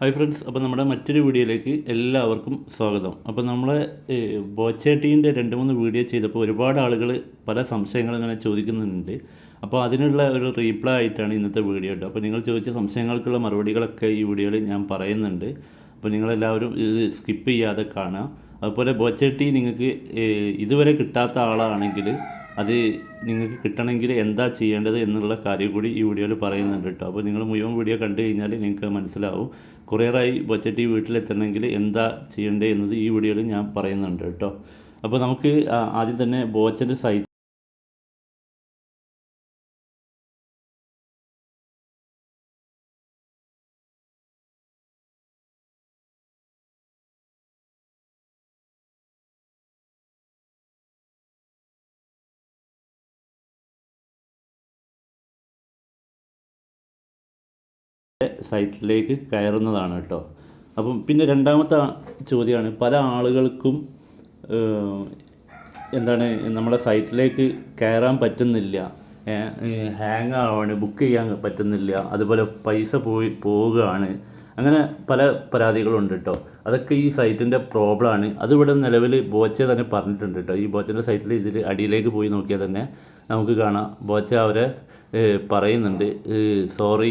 Hi friends അപ്പോൾ നമ്മുടെ മറ്റൊരു വീഡിയോയിലേക്ക് എല്ലാവർക്കും സ്വാഗതം. അപ്പോൾ നമ്മൾ ബോച്ചേട്ടീന്റെ രണ്ട് മൂന്ന് വീഡിയോ ചെയ്തപ്പോൾ ഒരുപാട് ആളുകൾ പല സംശയങ്ങൾ ഇങ്ങനെ ചോദിക്കുന്നുണ്ട്. അപ്പോൾ അതിനുള്ള ഒരു റീപ്ലൈ ആയിട്ടാണ് ഇന്നത്തെ വീഡിയോ കേട്ടോ. അപ്പോൾ നിങ്ങൾ ചോദിച്ച സംശയങ്ങൾക്കുള്ള മറുപടികളൊക്കെ ഈ വീഡിയോയിൽ ഞാൻ പറയുന്നുണ്ട്. അപ്പോൾ നിങ്ങളെല്ലാവരും ഇത് സ്കിപ്പ് ചെയ്യാതെ കാണുക. അതുപോലെ ബോച്ചേട്ടി നിങ്ങൾക്ക് ഇതുവരെ കിട്ടാത്ത ആളാണെങ്കിൽ അത് നിങ്ങൾക്ക് കിട്ടണമെങ്കിൽ എന്താ ചെയ്യേണ്ടത് എന്നുള്ള കാര്യം കൂടി ഈ വീഡിയോയിൽ പറയുന്നുണ്ട് കേട്ടോ. അപ്പോൾ നിങ്ങൾ മുഴുവൻ വീഡിയോ കണ്ടു കഴിഞ്ഞാൽ നിങ്ങൾക്ക് മനസ്സിലാവും. കുറേറായി ബജറ്റ് വീട്ടിലെത്തണമെങ്കിൽ എന്താ ചെയ്യേണ്ടത് എന്നത് ഈ വീഡിയോയിൽ ഞാൻ പറയുന്നുണ്ട് കേട്ടോ. അപ്പോൾ നമുക്ക് ആദ്യം തന്നെ ബോച്ചന്റെ സൈറ്റ് സൈറ്റിലേക്ക് കയറുന്നതാണ് കേട്ടോ. അപ്പം പിന്നെ രണ്ടാമത്തെ ചോദ്യമാണ് പല ആളുകൾക്കും എന്താണ് നമ്മുടെ സൈറ്റിലേക്ക് കയറാൻ പറ്റുന്നില്ല ഹാങ് ആവാണ് ബുക്ക് ചെയ്യാൻ പറ്റുന്നില്ല അതുപോലെ പൈസ പോയി പോവുകയാണ് അങ്ങനെ പല പരാതികളുണ്ട് കേട്ടോ. അതൊക്കെ ഈ സൈറ്റിന്റെ പ്രോബ്ലമാണ് അതിവിടെ നിലവിൽ ബോച്ചെ തന്നെ പറഞ്ഞിട്ടുണ്ട് കേട്ടോ ഈ ബോച്ചന്റെ സൈറ്റിൽ ഇതിൽ അടിയിലേക്ക് പോയി നോക്കിയാൽ തന്നെ നമുക്ക് കാണാം. ബോച്ച അവരെ പറയുന്നുണ്ട്. സോറി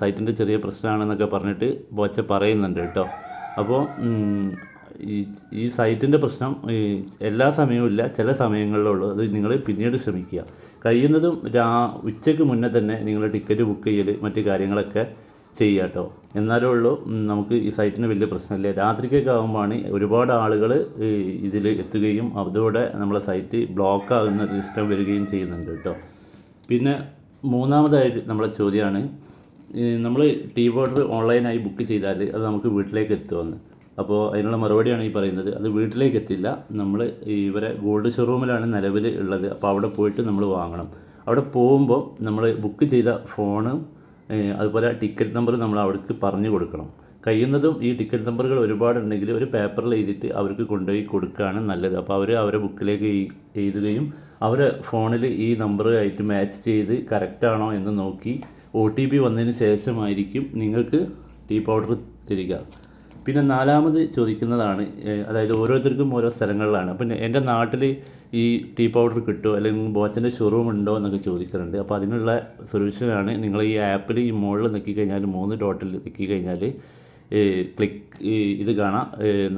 സൈറ്റിന്റെ ചെറിയ പ്രശ്നമാണെന്നൊക്കെ പറഞ്ഞിട്ട് ബോച്ച പറയുന്നുണ്ട് കേട്ടോ അപ്പോൾ ഈ ഈ സൈറ്റിന്റെ പ്രശ്നം എല്ലാ സമയവും ഇല്ല. ചില സമയങ്ങളിലുള്ളൂ അത് നിങ്ങൾ പിന്നീട് ശ്രമിക്കുക. കഴിയുന്നതും രാ ഉച്ചയ്ക്ക് മുന്നേ തന്നെ നിങ്ങൾ ടിക്കറ്റ് ബുക്ക് ചെയ്യൽ മറ്റു കാര്യങ്ങളൊക്കെ ചെയ്യുക കേട്ടോ എന്നാലേ ഉള്ളൂ നമുക്ക് ഈ സൈറ്റിന് വലിയ പ്രശ്നമില്ല. രാത്രിക്കൊക്കെ ആകുമ്പോഴാണ് ഒരുപാട് ആളുകൾ ഇതിൽ എത്തുകയും അതോടെ നമ്മളെ സൈറ്റ് ബ്ലോക്ക് ആകുന്ന ഒരു സിസ്റ്റം വരികയും ചെയ്യുന്നുണ്ട് കേട്ടോ. പിന്നെ മൂന്നാമതായിട്ട് നമ്മളെ ചോദ്യമാണ് നമ്മൾ ടീ ബോർഡർ ഓൺലൈനായി ബുക്ക് ചെയ്താൽ അത് നമുക്ക് വീട്ടിലേക്ക് എത്തുമെന്ന്. അപ്പോൾ അതിനുള്ള മറുപടിയാണ് ഈ പറയുന്നത്. അത് വീട്ടിലേക്ക് എത്തില്ല. നമ്മൾ ഇവരെ ഗോൾഡ് ഷോറൂമിലാണ് നിലവിൽ ഉള്ളത്. അപ്പോൾ അവിടെ പോയിട്ട് നമ്മൾ വാങ്ങണം. അവിടെ പോകുമ്പോൾ നമ്മൾ ബുക്ക് ചെയ്ത ഫോണും അതുപോലെ ടിക്കറ്റ് നമ്പർ നമ്മൾ അവർക്ക് പറഞ്ഞു കൊടുക്കണം. കഴിയുന്നതും ഈ ടിക്കറ്റ് നമ്പറുകൾ ഒരുപാടുണ്ടെങ്കിൽ ഒരു പേപ്പറിൽ എഴുതിയിട്ട് അവർക്ക് കൊണ്ടുപോയി കൊടുക്കുകയാണ് നല്ലത്. അപ്പോൾ അവർ അവരെ ബുക്കിലേക്ക് എഴു- എഴുതുകയും അവരെ ഫോണിൽ ഈ നമ്പറുമായിട്ട് മാച്ച് ചെയ്ത് കറക്റ്റാണോ എന്ന് നോക്കി ഒ ടി പി വന്നതിന് ശേഷമായിരിക്കും നിങ്ങൾക്ക് ടീ പൗഡർ തരിക. പിന്നെ നാലാമത് ചോദിക്കുന്നതാണ് അതായത് ഓരോരുത്തർക്കും ഓരോ സ്ഥലങ്ങളിലാണ്. അപ്പം എന്റെ നാട്ടിൽ ഈ ടീ പൗഡർ കിട്ടുമോ അല്ലെങ്കിൽ ബോച്ചന്റെ ഷോറൂം ഉണ്ടോ എന്നൊക്കെ ചോദിക്കാറുണ്ട്. അപ്പോൾ അതിനുള്ള സൊല്യൂഷനാണ് നിങ്ങൾ ഈ ആപ്പിൽ ഈ മുകളിൽ നിൽക്കി കഴിഞ്ഞാൽ മൂന്ന് ഡോട്ടിൽ നിൽക്കി കഴിഞ്ഞാൽ ക്ലിക്ക് ഇത് കാണാം.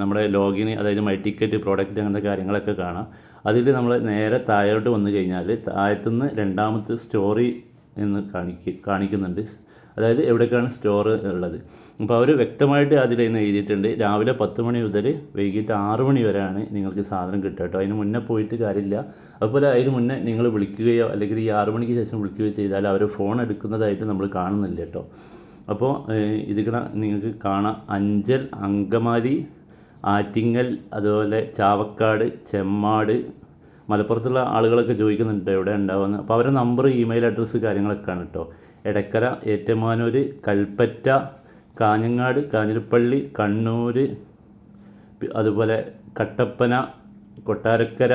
നമ്മുടെ ലോഗിൻ അതായത് മൈ ടിക്കറ്റ് പ്രോഡക്റ്റ് അങ്ങനത്തെ കാര്യങ്ങളൊക്കെ കാണാം. അതിൽ നമ്മൾ നേരെ താഴോട്ട് വന്നു കഴിഞ്ഞാൽ താഴത്തുനിന്ന് രണ്ടാമത്തെ സ്റ്റോറി എന്ന് കാണിക്ക് കാണിക്കുന്നുണ്ട്. അതായത് എവിടേക്കാണ് സ്റ്റോർ ഉള്ളത്. അപ്പോൾ അവർ വ്യക്തമായിട്ട് അതിൽ തന്നെ എഴുതിയിട്ടുണ്ട്. രാവിലെ പത്ത് മണി മുതൽ വൈകിട്ട് ആറ് മണി വരെയാണ് നിങ്ങൾക്ക് സാധനം കിട്ടുക കേട്ടോ. അതിന് മുന്നേ പോയിട്ട് കാര്യമില്ല. അതുപോലെ അതിന് മുന്നേ നിങ്ങൾ വിളിക്കുകയോ അല്ലെങ്കിൽ ഈ ആറ് മണിക്ക് ശേഷം വിളിക്കുകയോ ചെയ്താൽ അവർ ഫോൺ എടുക്കുന്നതായിട്ട് നമ്മൾ കാണുന്നില്ല കേട്ടോ. അപ്പോൾ ഇതിക്കണ നിങ്ങൾക്ക് കാണാം. അഞ്ചൽ അങ്കമാലി ആറ്റിങ്ങൽ അതുപോലെ ചാവക്കാട് ചെമ്മാട് മലപ്പുറത്തുള്ള ആളുകളൊക്കെ ചോദിക്കുന്നുണ്ട് എവിടെ ഉണ്ടാവുമെന്ന്. അപ്പോൾ അവരുടെ നമ്പർ ഇമെയിൽ അഡ്രസ്സ് കാര്യങ്ങളൊക്കെയാണ് കേട്ടോ. എടക്കര ഏറ്റുമാനൂർ കൽപ്പറ്റ കാഞ്ഞങ്ങാട് കാഞ്ഞിരപ്പള്ളി കണ്ണൂർ അതുപോലെ കട്ടപ്പന കൊട്ടാരക്കര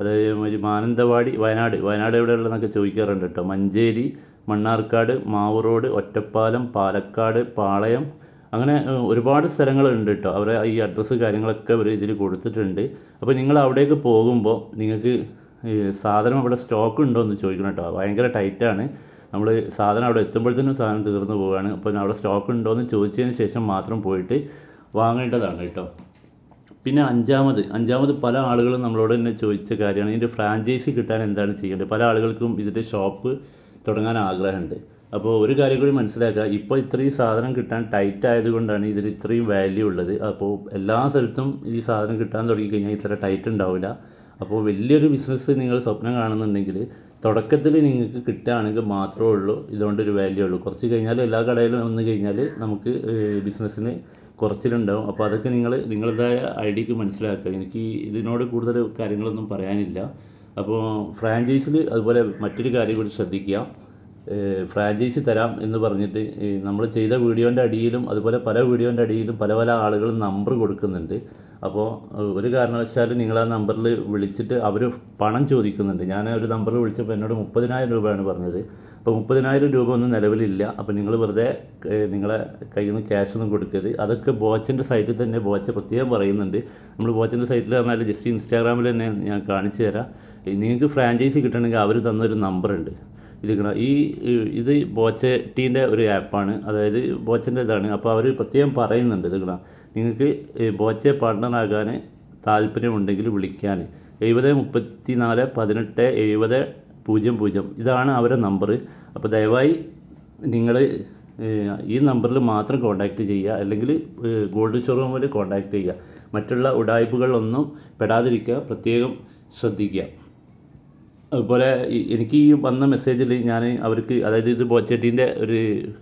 അതേമാതിരി മാനന്തവാടി വയനാട്. വയനാട് എവിടെയുള്ളതെന്നൊക്കെ ചോദിക്കാറുണ്ട് കേട്ടോ. മഞ്ചേരി മണ്ണാർക്കാട് മാവൂർ ഒറ്റപ്പാലം പാലക്കാട് പാളയം. അങ്ങനെ ഒരുപാട് സ്ഥലങ്ങളുണ്ട് കേട്ടോ. അവരെ ഈ അഡ്രസ്സ് കാര്യങ്ങളൊക്കെ അവർ ഇതിൽ കൊടുത്തിട്ടുണ്ട്. അപ്പോൾ നിങ്ങൾ അവിടേക്ക് പോകുമ്പോൾ നിങ്ങൾക്ക് സാധനം അവിടെ സ്റ്റോക്ക് ഉണ്ടോ എന്ന് ചോദിക്കണം കേട്ടോ. ഭയങ്കര ടൈറ്റാണ്. നമ്മൾ സാധനം അവിടെ എത്തുമ്പോഴത്തേനും സാധനം തീർന്നു പോവുകയാണ്. അപ്പോൾ അവിടെ സ്റ്റോക്ക് ഉണ്ടോ എന്ന് ചോദിച്ചതിന് ശേഷം മാത്രം പോയിട്ട് വാങ്ങേണ്ടതാണ് കേട്ടോ. പിന്നെ അഞ്ചാമത് അഞ്ചാമത് പല ആളുകളും നമ്മളോട് തന്നെ ചോദിച്ച കാര്യമാണ് ഇതിന്റെ ഫ്രാഞ്ചൈസി കിട്ടാൻ എന്താണ് ചെയ്യേണ്ടത്? പല ആളുകൾക്കും ഇതിന്റെ ഷോപ്പ് തുടങ്ങാൻ ആഗ്രഹമുണ്ട്. അപ്പോൾ ഒരു കാര്യം കൂടി മനസ്സിലാക്കുക ഇപ്പോൾ ഇത്രയും സാധനം കിട്ടാൻ ടൈറ്റ് ആയതുകൊണ്ടാണ് ഇതിന് ഇത്രയും വാല്യൂ ഉള്ളത്. അപ്പോൾ എല്ലാ സ്ഥലത്തും ഈ സാധനം കിട്ടാൻ തുടങ്ങിക്കഴിഞ്ഞാൽ ഇത്ര ടൈറ്റ് ഉണ്ടാവില്ല. അപ്പോൾ വലിയൊരു ബിസിനസ് നിങ്ങൾ സ്വപ്നം കാണുന്നുണ്ടെങ്കിൽ തുടക്കത്തിൽ നിങ്ങൾക്ക് കിട്ടുകയാണെങ്കിൽ മാത്രമേ ഉള്ളൂ. ഇതുകൊണ്ടൊരു വാല്യൂ ഉള്ളൂ. കുറച്ച് കഴിഞ്ഞാൽ എല്ലാ കടയിലും വന്നു കഴിഞ്ഞാൽ നമുക്ക് ബിസിനസ്സിന് കുറച്ചിലുണ്ടാവും. അപ്പോൾ അതൊക്കെ നിങ്ങൾ നിങ്ങളുടേതായ ഐഡിയക്ക് മനസ്സിലാക്കുക. എനിക്ക് ഇതിനോട് കൂടുതൽ കാര്യങ്ങളൊന്നും പറയാനില്ല. അപ്പോൾ ഫ്രാഞ്ചൈസിൽ അതുപോലെ മറ്റൊരു കാര്യം കൂടി ശ്രദ്ധിക്കുക. ഫ്രാഞ്ചൈസി തരാം എന്ന് പറഞ്ഞിട്ട് നമ്മൾ ചെയ്ത വീഡിയോന്റെ അടിയിലും അതുപോലെ പല വീഡിയോന്റെ അടിയിലും പല പല ആളുകളും നമ്പർ കൊടുക്കുന്നുണ്ട്. അപ്പോൾ ഒരു കാരണവശാലും നിങ്ങൾ ആ നമ്പറിൽ വിളിച്ചിട്ട് അവർ പണം ചോദിക്കുന്നുണ്ട്. ഞാൻ ഒരു നമ്പറിൽ വിളിച്ചപ്പോൾ എന്നോട് മുപ്പതിനായിരം രൂപയാണ് പറഞ്ഞത്. അപ്പോൾ മുപ്പതിനായിരം രൂപ ഒന്നും നിലവിലില്ല. അപ്പോൾ നിങ്ങൾ വെറുതെ നിങ്ങളെ കയ്യിൽ നിന്ന് ക്യാഷ് ഒന്നും കൊടുക്കരുത്. അതൊക്കെ ബോച്ചിന്റെ സൈറ്റിൽ തന്നെ ബോച്ച പ്രത്യേകം പറയുന്നുണ്ട്. നമ്മൾ ബോച്ചിന്റെ സൈറ്റിൽ പറഞ്ഞാൽ ജസ്റ്റ് ഇൻസ്റ്റാഗ്രാമിൽ തന്നെ ഞാൻ കാണിച്ചു തരാം. നിങ്ങൾക്ക് ഫ്രാഞ്ചൈസി കിട്ടണമെങ്കിൽ അവർ തന്നൊരു നമ്പറുണ്ട്. കണ്ടോ, ഈ ഇത് ബോച്ചട്ടീന്റെ ഒരു ആപ്പാണ്. അതായത് ബോച്ചന്റെ ഇതാണ്. അപ്പോൾ അവർ പ്രത്യേകം പറയുന്നുണ്ട് ഇരിക്കണം നിങ്ങൾക്ക് ബോച്ചെ പാർട്ണറാകാൻ താല്പര്യമുണ്ടെങ്കിൽ വിളിക്കാൻ എഴുപത് മുപ്പത്തി നാല് പതിനെട്ട് എഴുപത് പൂജ്യം പൂജ്യം. ഇതാണ് അവരുടെ നമ്പർ അപ്പോൾ ദയവായി നിങ്ങൾ ഈ നമ്പറിൽ മാത്രം കോൺടാക്റ്റ് ചെയ്യുക. അല്ലെങ്കിൽ ഗോൾഡ് ഷോറൂമിൽ കോൺടാക്റ്റ് ചെയ്യുക. മറ്റുള്ള ഉടായ്പകളിലൊന്നും പെടാതിരിക്കുക. പ്രത്യേകം ശ്രദ്ധിക്കുക. അതുപോലെ എനിക്ക് ഈ വന്ന മെസ്സേജിൽ ഞാൻ അവർക്ക് അതായത് ഇത് ബോച്ചേട്ടീന്റെ ഒരു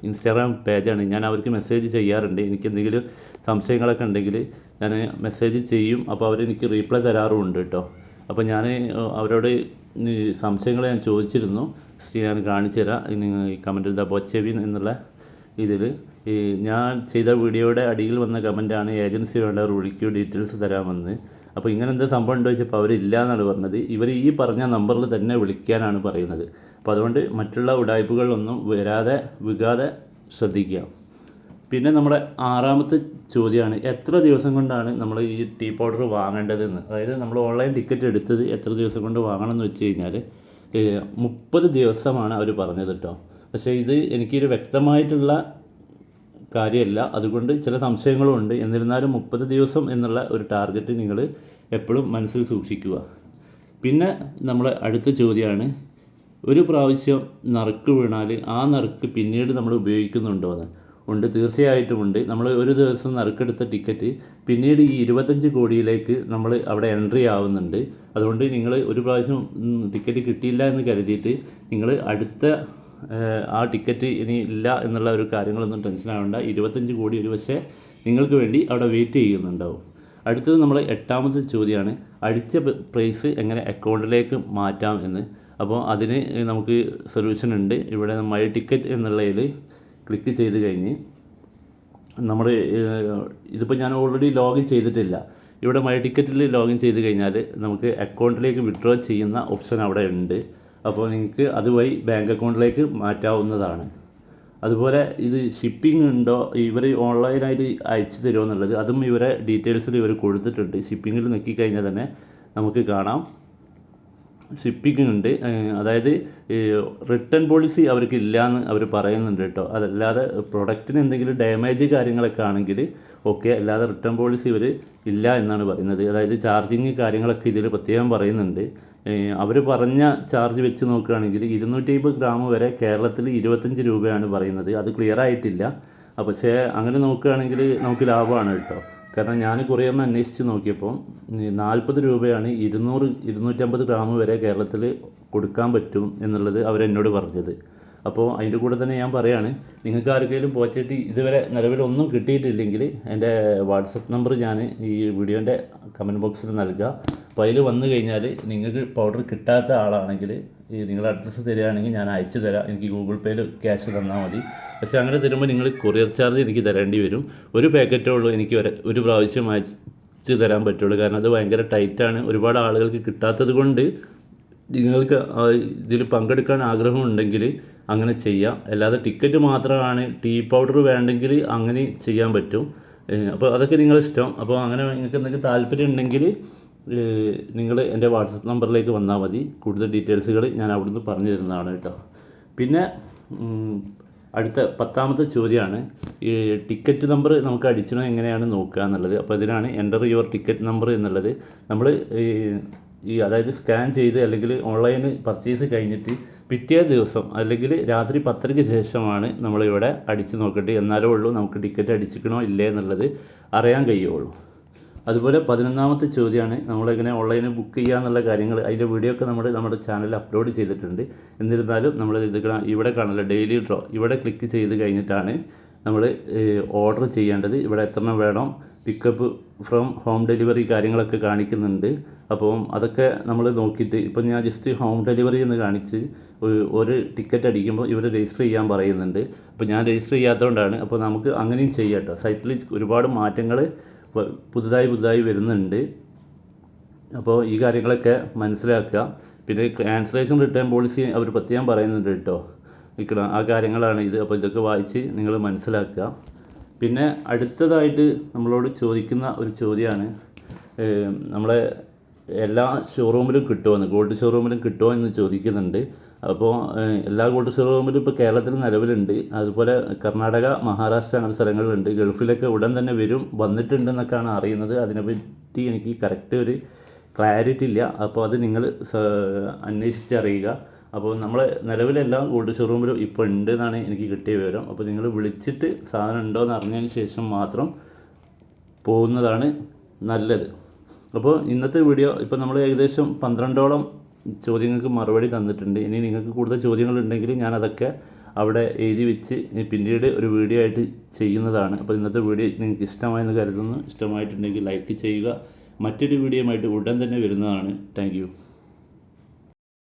ഇൻസ്റ്റാഗ്രാം പേജാണ് ഞാൻ അവർക്ക് മെസ്സേജ് ചെയ്യാറുണ്ട്. എനിക്ക് എന്തെങ്കിലും സംശയങ്ങളൊക്കെ ഉണ്ടെങ്കിൽ ഞാൻ മെസ്സേജ് ചെയ്യും. അപ്പോൾ അവർ എനിക്ക് റീപ്ലൈ തരാറുമുണ്ട് കേട്ടോ അപ്പോൾ ഞാൻ അവരോട് സംശയങ്ങൾ ഞാൻ ചോദിച്ചിരുന്നു. ഞാൻ കാണിച്ചു തരാം. ഈ കമന്റ് ദ ബോച്ചേവിൻ എന്നുള്ള ഇതിൽ ഈ ഞാൻ ചെയ്ത വീഡിയോയുടെ അടിയിൽ വന്ന കമന്റാണ് ഏജൻസി വേണ്ടവർ വിളിക്കൂ ഡീറ്റെയിൽസ് തരാമെന്ന്. അപ്പോൾ ഇങ്ങനെ എന്താ സംഭവം ഉണ്ടോ ചോദിച്ചപ്പോൾ അവരില്ല എന്നാണ് പറഞ്ഞത്. ഇവർ ഈ പറഞ്ഞ നമ്പറിൽ തന്നെ വിളിക്കാനാണ് പറയുന്നത്. അപ്പോൾ അതുകൊണ്ട് മറ്റുള്ള ഉടായ്പകളിലൊന്നും വരാതെ വികാതെ ശ്രദ്ധിക്കുക. പിന്നെ നമ്മുടെ ആറാമത്തെ ചോദ്യമാണ് എത്ര ദിവസം കൊണ്ടാണ് നമ്മൾ ഈ ടീ പൗഡർ വാങ്ങേണ്ടതെന്ന്? അതായത് നമ്മൾ ഓൺലൈൻ ടിക്കറ്റ് എടുത്തത് എത്ര ദിവസം കൊണ്ട് വാങ്ങണം എന്ന് വെച്ച് കഴിഞ്ഞാൽ മുപ്പത് ദിവസമാണ് അവർ പറഞ്ഞത് കേട്ടോ പക്ഷേ ഇത് എനിക്കൊരു വ്യക്തമായിട്ടുള്ള കാര്യമല്ല. അതുകൊണ്ട് ചില സംശയങ്ങളും ഉണ്ട് എന്നിരുന്നാലും മുപ്പത് ദിവസം എന്നുള്ള ഒരു ടാർഗറ്റ് നിങ്ങൾ എപ്പോഴും മനസ്സിൽ സൂക്ഷിക്കുക. പിന്നെ നമ്മളെ അടുത്ത ചോദ്യമാണ് ഒരു പ്രാവശ്യം നറുക്ക് വീണാൽ ആ നറുക്ക് പിന്നീട് നമ്മൾ ഉപയോഗിക്കുന്നുണ്ടോ എന്ന്. ഉണ്ട് തീർച്ചയായിട്ടും ഉണ്ട്. നമ്മൾ ഒരു ദിവസം നറുക്കെടുത്ത ടിക്കറ്റ് പിന്നീട് ഈ ഇരുപത്തഞ്ച് കോടിയിലേക്ക് നമ്മൾ അവിടെ എൻട്രി ആവുന്നുണ്ട്. അതുകൊണ്ട് നിങ്ങൾ ഒരു പ്രാവശ്യം ടിക്കറ്റ് കിട്ടിയില്ല എന്ന് കരുതിയിട്ട് നിങ്ങൾ അടുത്ത ആ ടിക്കറ്റ് ഇനി ഇല്ല എന്നുള്ള ഒരു കാര്യങ്ങളൊന്നും ടെൻഷൻ ആവേണ്ട. ഇരുപത്തഞ്ച് കോടി ഒരു പക്ഷേ നിങ്ങൾക്ക് വേണ്ടി അവിടെ വെയിറ്റ് ചെയ്യുന്നുണ്ടാവും. അടുത്തത് നമ്മൾ എട്ടാമത്തെ ചോദ്യമാണ് അടിച്ച പ്രൈസ് എങ്ങനെ അക്കൗണ്ടിലേക്ക് മാറ്റാം എന്ന്. അപ്പോൾ അതിന് നമുക്ക് സൊല്യൂഷൻ ഉണ്ട്. ഇവിടെ മൈ ടിക്കറ്റ് എന്നുള്ളതിൽ ക്ലിക്ക് ചെയ്ത് കഴിഞ്ഞ് നമ്മൾ ഇതിപ്പോൾ ഞാൻ ഓൾറെഡി ലോഗിൻ ചെയ്തിട്ടില്ല. ഇവിടെ മൈ ടിക്കറ്റിൽ ലോഗിൻ ചെയ്ത് കഴിഞ്ഞാൽ നമുക്ക് അക്കൗണ്ടിലേക്ക് വിഡ്രോ ചെയ്യുന്ന ഓപ്ഷൻ അവിടെ ഉണ്ട്. അപ്പോൾ നിങ്ങൾക്ക് അതുവഴി ബാങ്ക് അക്കൗണ്ടിലേക്ക് മാറ്റാവുന്നതാണ്. അതുപോലെ ഇത് ഷിപ്പിംഗ് ഉണ്ടോ? ഇവർ ഓൺലൈനായിട്ട് അയച്ചു തരുമോ എന്നുള്ളത് അതും ഇവരെ ഡീറ്റെയിൽസിൽ ഇവർ കൊടുത്തിട്ടുണ്ട്. ഷിപ്പിങ്ങിൽ നോക്കിക്കഴിഞ്ഞാൽ തന്നെ നമുക്ക് കാണാം. ഷിപ്പിംഗ് ഉണ്ട്. അതായത് റിട്ടേൺ പോളിസി അവർക്ക് ഇല്ല എന്ന് അവർ പറയുന്നുണ്ട് കേട്ടോ. അതല്ലാതെ പ്രൊഡക്റ്റിന് എന്തെങ്കിലും ഡാമേജ് കാര്യങ്ങളൊക്കെ ആണെങ്കിൽ ഓക്കെ അല്ലാതെ റിട്ടേൺ പോളിസി ഇവർ ഇല്ല എന്നാണ് പറയുന്നത്. അതായത് ചാർജിങ് കാര്യങ്ങളൊക്കെ ഇതിൽ പ്രത്യേകം പറയുന്നുണ്ട്. അവർ പറഞ്ഞ ചാർജ് വെച്ച് നോക്കുകയാണെങ്കിൽ ഇരുന്നൂറ്റി അമ്പത് ഗ്രാം വരെ കേരളത്തിൽ ഇരുപത്തഞ്ച് രൂപയാണ് പറയുന്നത്. അത് ക്ലിയർ ആയിട്ടില്ല. പക്ഷേ അങ്ങനെ നോക്കുകയാണെങ്കിൽ നമുക്ക് ലാഭമാണ് കേട്ടോ. കാരണം ഞാൻ കുറേ ഒന്ന് അന്വേഷിച്ച് നോക്കിയപ്പോൾ നാൽപ്പത് രൂപയാണ് ഇരുന്നൂറ് ഇരുന്നൂറ്റമ്പത് ഗ്രാം വരെ കേരളത്തിൽ കൊടുക്കാൻ പറ്റും എന്നുള്ളത് അവരെന്നോട് പറഞ്ഞത്. അപ്പോൾ അതിന്റെ കൂടെ തന്നെ ഞാൻ പറയുകയാണ് നിങ്ങൾക്ക് ആർക്കെങ്കിലും പോച്ചട്ടി ഇതുവരെ നിലവിലൊന്നും കിട്ടിയിട്ടില്ലെങ്കിൽ എന്റെ വാട്സപ്പ് നമ്പർ ഞാൻ ഈ വീഡിയോന്റെ കമന്റ് ബോക്സിൽ നൽകുക അപ്പോൾ അതിൽ വന്നു കഴിഞ്ഞാൽ നിങ്ങൾക്ക് പൗഡർ കിട്ടാത്ത ആളാണെങ്കിൽ ഈ നിങ്ങളുടെ അഡ്രസ്സ് തരികയാണെങ്കിൽ ഞാൻ അയച്ചു തരാം. എനിക്ക് ഗൂഗിൾ പേയിൽ ക്യാഷ് തന്നാൽ മതി. പക്ഷേ അങ്ങനെ തരുമ്പോൾ നിങ്ങൾ കൊറിയർ ചാർജ് എനിക്ക് തരേണ്ടി വരും. ഒരു പാക്കറ്റേ ഉള്ളൂ എനിക്ക് വരെ ഒരു പ്രാവശ്യം അയച്ചു തരാൻ പറ്റുള്ളൂ. കാരണം അത് ഭയങ്കര ടൈറ്റാണ് ഒരുപാട് ആളുകൾക്ക് കിട്ടാത്തത് കൊണ്ട് നിങ്ങൾക്ക് ഇതിൽ പങ്കെടുക്കാൻ ആഗ്രഹമുണ്ടെങ്കിൽ അങ്ങനെ ചെയ്യാം. അല്ലാതെ ടിക്കറ്റ് മാത്രമാണ് ടീ പൗഡർ വേണ്ടെങ്കിൽ അങ്ങനെ ചെയ്യാൻ പറ്റും. അപ്പോൾ അതൊക്കെ നിങ്ങളുടെ ഇഷ്ടം. അപ്പോൾ അങ്ങനെ നിങ്ങൾക്ക് എന്തെങ്കിലും താല്പര്യം ഉണ്ടെങ്കിൽ നിങ്ങൾ എന്റെ വാട്സപ്പ് നമ്പറിലേക്ക് വന്നാൽ മതി. കൂടുതൽ ഡീറ്റെയിൽസുകൾ ഞാൻ അവിടുന്ന് പറഞ്ഞു തരുന്നതാണ് കേട്ടോ. പിന്നെ അടുത്ത പത്താമത്തെ ചോദ്യമാണ്. ഈ ടിക്കറ്റ് നമ്പർ നമുക്ക് അടിച്ചണോ എങ്ങനെയാണ് നോക്കുക എന്നുള്ളത്. അപ്പോൾ ഇതിനാണ് എന്റർ യുവർ ടിക്കറ്റ് നമ്പർ എന്നുള്ളത്. നമ്മൾ ഈ അതായത് സ്കാൻ ചെയ്ത് അല്ലെങ്കിൽ ഓൺലൈനിൽ പർച്ചേസ് കഴിഞ്ഞിട്ട് പിറ്റേ ദിവസം അല്ലെങ്കിൽ രാത്രി പത്തരയ്ക്ക് ശേഷമാണ് നമ്മളിവിടെ അടിച്ച് നോക്കേണ്ടത്. എന്നാലേ ഉള്ളൂ നമുക്ക് ടിക്കറ്റ് അടിച്ചിക്കണോ ഇല്ലേ എന്നുള്ളത് അറിയാൻ കഴിയുള്ളൂ. അതുപോലെ പതിനൊന്നാമത്തെ ചോദ്യമാണ് നമ്മളെങ്ങനെ ഓൺലൈനിൽ ബുക്ക് ചെയ്യുക എന്നുള്ള കാര്യങ്ങൾ. അതിന്റെ വീഡിയോ ഒക്കെ നമ്മൾ നമ്മുടെ ചാനലിൽ അപ്ലോഡ് ചെയ്തിട്ടുണ്ട്. എന്നിരുന്നാലും നമ്മൾ ഇത് ഇവിടെ കാണില്ല ഡെയിലി ഡ്രോ ഇവിടെ ക്ലിക്ക് ചെയ്ത് കഴിഞ്ഞിട്ടാണ് നമ്മൾ ഓർഡർ ചെയ്യേണ്ടത്. ഇവിടെ എത്ര വേണം? പിക്കപ്പ് ഫ്രം ഹോം ഡെലിവറി കാര്യങ്ങളൊക്കെ കാണിക്കുന്നുണ്ട്. അപ്പം അതൊക്കെ നമ്മൾ നോക്കിയിട്ട് ഇപ്പം ഞാൻ ജസ്റ്റ് ഹോം ഡെലിവറി എന്ന് കാണിച്ച് ഒരു- ടിക്കറ്റ് അടിക്കുമ്പോൾ ഇവർ രജിസ്റ്റർ ചെയ്യാൻ പറയുന്നുണ്ട്. അപ്പോൾ ഞാൻ രജിസ്റ്റർ ചെയ്യാത്തതുകൊണ്ടാണ് അപ്പോൾ നമുക്ക് അങ്ങനെയും ചെയ്യാം കേട്ടോ സൈറ്റിൽ ഒരുപാട് മാറ്റങ്ങൾ പുതുതായി പുതുതായി വരുന്നുണ്ട്. അപ്പോൾ ഈ കാര്യങ്ങളൊക്കെ മനസ്സിലാക്കുക. പിന്നെ ക്യാൻസലേഷൻ റിട്ടേൺ പോളിസി അവർ പ്രത്യേകം പറയുന്നുണ്ട് കേട്ടോ നിൽക്കണം ആ കാര്യങ്ങളാണ് ഇത്. അപ്പോൾ ഇതൊക്കെ വായിച്ച് നിങ്ങൾ മനസ്സിലാക്കുക. പിന്നെ അടുത്തതായിട്ട് നമ്മളോട് ചോദിക്കുന്ന ഒരു ചോദ്യമാണ് നമ്മളെ എല്ലാ ഷോറൂമിലും കിട്ടുമോ ഗോൾഡ് ഷോറൂമിലും കിട്ടുമോ എന്ന് ചോദിക്കുന്നുണ്ട്. അപ്പോൾ എല്ലാ ഗോൾഡ് ഷോറൂമിലും ഇപ്പോൾ കേരളത്തിൽ നിലവിലുണ്ട്. അതുപോലെ കർണാടക മഹാരാഷ്ട്ര അങ്ങനത്തെ സ്ഥലങ്ങളിലുണ്ട്. ഗൾഫിലൊക്കെ ഉടൻ തന്നെ വരും വന്നിട്ടുണ്ടെന്നൊക്കെയാണ് അറിയുന്നത്. അതിനെപ്പറ്റി എനിക്ക് കറക്റ്റ് ഒരു ക്ലാരിറ്റി ഇല്ല. അപ്പോൾ അത് നിങ്ങൾ അന്വേഷിച്ചറിയുക അപ്പോൾ നമ്മൾ നിലവിലെല്ലാ ഗോൾഡ് ഷോറൂമിലും ഇപ്പോൾ ഉണ്ട് എന്നാണ് എനിക്ക് കിട്ടിയ വിവരം. അപ്പോൾ നിങ്ങൾ വിളിച്ചിട്ട് സാധനം ഉണ്ടോ എന്ന് അറിഞ്ഞതിന് ശേഷം മാത്രം പോകുന്നതാണ് നല്ലത്. അപ്പോൾ ഇന്നത്തെ വീഡിയോ ഇപ്പോൾ നമ്മൾ ഏകദേശം പന്ത്രണ്ടോളം ചോദ്യങ്ങൾക്ക് മറുപടി തന്നിട്ടുണ്ട്. ഇനി നിങ്ങൾക്ക് കൂടുതൽ ചോദ്യങ്ങളുണ്ടെങ്കിൽ ഞാൻ അതൊക്കെ അവിടെ എഴുതി വെച്ച് പിന്നീട് ഒരു വീഡിയോ ആയിട്ട് ചെയ്യുന്നതാണ്. അപ്പോൾ ഇന്നത്തെ വീഡിയോ നിങ്ങൾക്ക് ഇഷ്ടമായെന്ന് കരുതുന്നു. ഇഷ്ടമായിട്ടുണ്ടെങ്കിൽ ലൈക്ക് ചെയ്യുക. മറ്റൊരു വീഡിയോ ആയിട്ട് ഉടൻ തന്നെ വരുന്നതാണ്. താങ്ക്